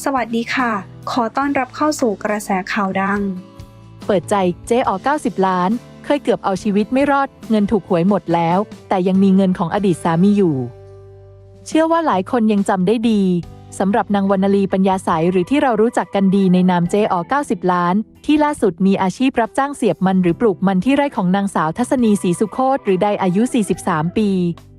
สวัสดีค่ะ ขอต้อนรับเข้าสู่กระแสข่าวดัง เปิดใจเจ๊อ๋อ90 ล้าน เคยเกือบเอาชีวิตไม่รอด เงินถูกหวยหมดแล้ว แต่ยังมีเงินของอดีตสามีอยู่ เชื่อว่าหลายคนยังจำได้ดีสำหรับนางวรรณลีปัญญาใสหรือที่เรารู้จักกันดีในนามเจ๊ออ90 ล้าน ที่ล่าสุดมีอาชีพรับจ้างเสียบมันหรือปลูกมันที่ไร่ของนางสาวทัศนีศรีสุโคตหรือใดอายุ 43 ปี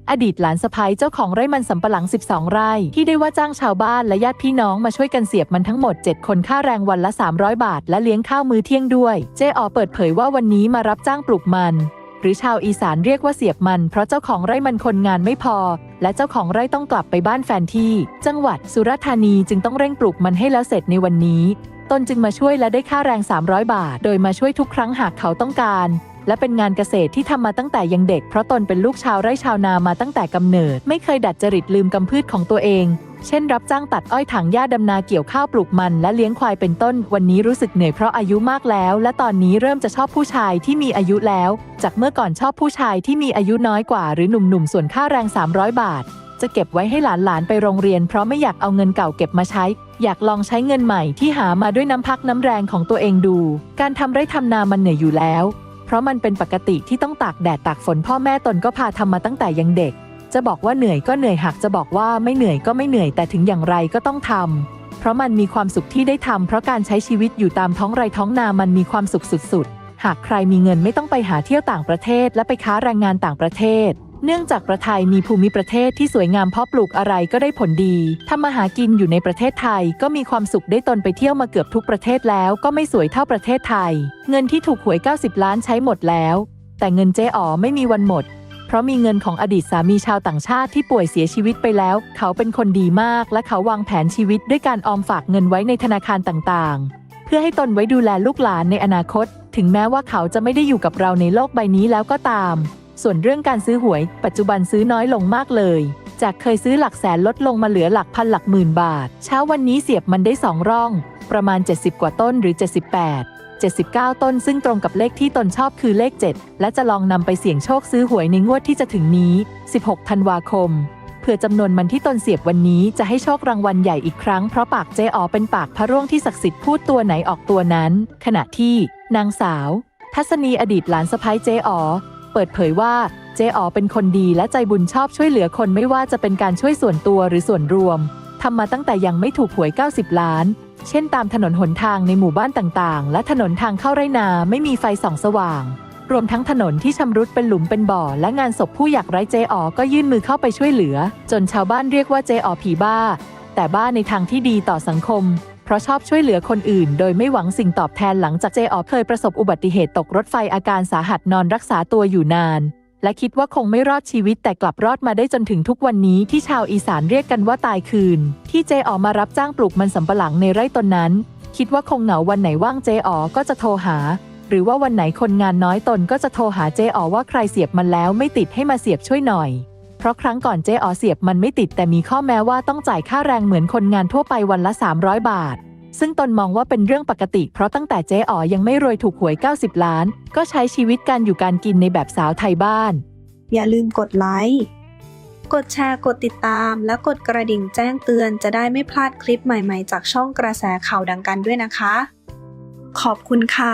อดีตหลานสะพ้ยเจ้าของไร่มันสำปะหลัง 12 ไร่ ที่ได้ว่าจ้างชาวบ้านและญาติพี่น้องมาช่วยกันเสียบมันทั้งหมด 7 คนค่าแรงวันละ 300 บาท และเลี้ยงข้าวมื้อเที่ยงด้วย เจ๊อ๋อเปิดเผยว่าวันนี้มารับจ้างปลูกมันหรือชาวอีสานเรียกว่าเสียบมัน เพราะเจ้าของไร่มันคนงานไม่พอ และเจ้าของไร่ต้องกลับไปบ้านแฟนที่ จังหวัดสุราษฎร์ธานีจึงต้องเร่งปลูกมันให้แล้วเสร็จในวันนี้ ตนจึงมาช่วยและได้ค่าแรง 300 บาท โดยมาช่วยทุกครั้งหากเขาต้องการ และเป็นงานเกษตรที่ทำมาตั้งแต่ยังเด็ก เพราะตนเป็นลูกชาวไร่ชาวนามาตั้งแต่กำเนิด ไม่เคยดัดจริตลืมกำพืชของตัวเอง เช่น รับจ้างตัดอ้อยถังหญ้าดำนาเกี่ยวข้าวปลูกมันและเลี้ยงควายเป็นต้น วันนี้รู้สึกเหนื่อยเพราะอายุมากแล้ว และตอนนี้เริ่มจะชอบผู้ชายที่มีอายุแล้ว จากเมื่อก่อนชอบผู้ชายที่มีอายุน้อยกว่า หรือหนุ่มๆส่วนค่าแรง 300 บาทจะเก็บไว้ให้หลานๆ ไปโรงเรียน เพราะไม่อยากเอาเงินเก่าเก็บมาใช้ อยากลองใช้เงินใหม่ที่หามาด้วยน้ำพักน้ำแรงของตัวเองดู การทำไร่ทำนามันเหนื่อยอยู่แล้ว ราะมันเป็นปกติที่ต้องตากแดดตากฝนพ่อแม่ตนก็พาทำมาตั้งแต่ยังเด็ก จะบอกว่าเหนื่อยก็เหนื่อยหากจะบอกว่าไม่เหนื่อยก็ไม่เหนื่อยแต่ถึงอย่างไรก็ต้องทำเพราะมันมีความสุขที่ได้ทำเพราะการใช้ชีวิตอยู่ตามท้องไร่ท้องนามันมีความสุขสุดๆหากใครมีเงินไม่ต้องไปหาเที่ยวต่างประเทศ และไปค้าแรงงานต่างประเทศ เนื่องจากประเทศไทยมีภูมิประเทศที่สวยงามเพาะปลูกอะไรก็ได้ผลดีทำมาหากินอยู่ในประเทศไทยก็มีความสุขได้ตนไปเที่ยวมาเกือบทุกประเทศแล้วก็ไม่สวยเท่าประเทศไทย เงินที่ถูกหวย 90 ล้านใช้หมดแล้ว แต่เงินเจ๊อ๋อไม่มีวันหมด เพราะมีเงินของอดีตสามีชาวต่างชาติที่ป่วยเสียชีวิตไปแล้ว เขาเป็นคนดีมาก และเขาวางแผนชีวิตด้วยการออมฝากเงินไว้ในธนาคารต่างๆ เพื่อให้ตนไว้ดูแลลูกหลานในอนาคต ถึงแม้ว่าเขาจะไม่ได้อยู่กับเราในโลกใบนี้แล้วก็ตาม ส่วนเรื่องการซื้อหวย ปัจจุบันซื้อน้อยลงมากเลย จากเคยซื้อหลักแสนลดลงมาเหลือหลักพันหลักหมื่นบาท เช้าวันนี้เสียบมันได้สองร่อง ประมาณ 70 กว่าต้นหรือ 78 79 ต้นซึ่งตรงกับเลขที่ตนชอบคือเลข 7 และจะลองนำไปเสี่ยงโชคซื้อหวยในงวดที่จะถึงนี้ 16 ธันวาคม เพื่อจำนวนมันที่ตนเสียบวันนี้จะให้โชครางวัลใหญ่อีกครั้งเพราะปากเจ๊อ๋อเป็นปากพระร่วงที่ศักดิ์สิทธิ์พูดตัวไหนออกตัวนั้น ขณะที่ นางสาว ทัศนีอดีตหลานสะพ้ายเจ๊อ๋อ เปิดเผยว่าเจ๊อ๋อเป็นคนดีและใจบุญชอบช่วยเหลือคนไม่ว่าจะเป็นการช่วยส่วนตัวหรือส่วนรวมทำมาตั้งแต่ยังไม่ถูกหวย 90 ล้าน เช่นตามถนนหนทางในหมู่บ้านต่างๆ และถนนทางเข้าไรนาไม่มีไฟส่องสว่าง รวมทั้งถนนที่ชำรุดเป็นหลุมเป็นบ่อ และงานศพผู้อยากไร้เจอ๋อก็ยื่นมือเข้าไปช่วยเหลือ จนชาวบ้านเรียกว่าเจอ๋อผีบ้า แต่บ้าในทางที่ดีต่อสังคม เพราะชอบช่วยเหลือคนอื่น โดยไม่หวังสิ่งตอบแทนหลังจากเจอ๋อเคยประสบอุบัติเหตุตกรถไฟอาการสาหัสนอนรักษาตัวอยู่นาน และคิดว่าคงไม่รอดชีวิตแต่กลับรอดมาได้จนถึงทุกวันนี้ที่ชาวอีสานเรียกกันว่าตายคืน ที่เจออมารับจ้างปลูกมันสำปะหลังในไร่ตนนั้น คิดว่าคงเหงาวันไหนว่างเจออก็จะโทรหา หรือว่าวันไหนคนงานน้อยตนก็จะโทรหาเจออว่าใครเสียบมันแล้วไม่ติดให้มาเสียบช่วยหน่อย เพราะครั้งก่อนเจอ๋อเสียบมันไม่ติดแต่มีข้อแม้ว่าต้องจ่ายค่าแรงเหมือนคนงานทั่วไปวันละ 300 บาท ซึ่งตนมองว่าเป็นเรื่องปกติ เพราะตั้งแต่เจ๊อ๋อยังไม่รวยถูกหวย 90 ล้าน ก็ใช้ชีวิตการอยู่การกินในแบบสาวไทยบ้าน อย่าลืมกดไลค์ กดแชร์ กดติดตาม และกดกระดิ่งแจ้งเตือนจะได้ไม่พลาดคลิปใหม่ๆ จากช่องกระแสข่าวดังกันด้วยนะคะ ขอบคุณค่ะ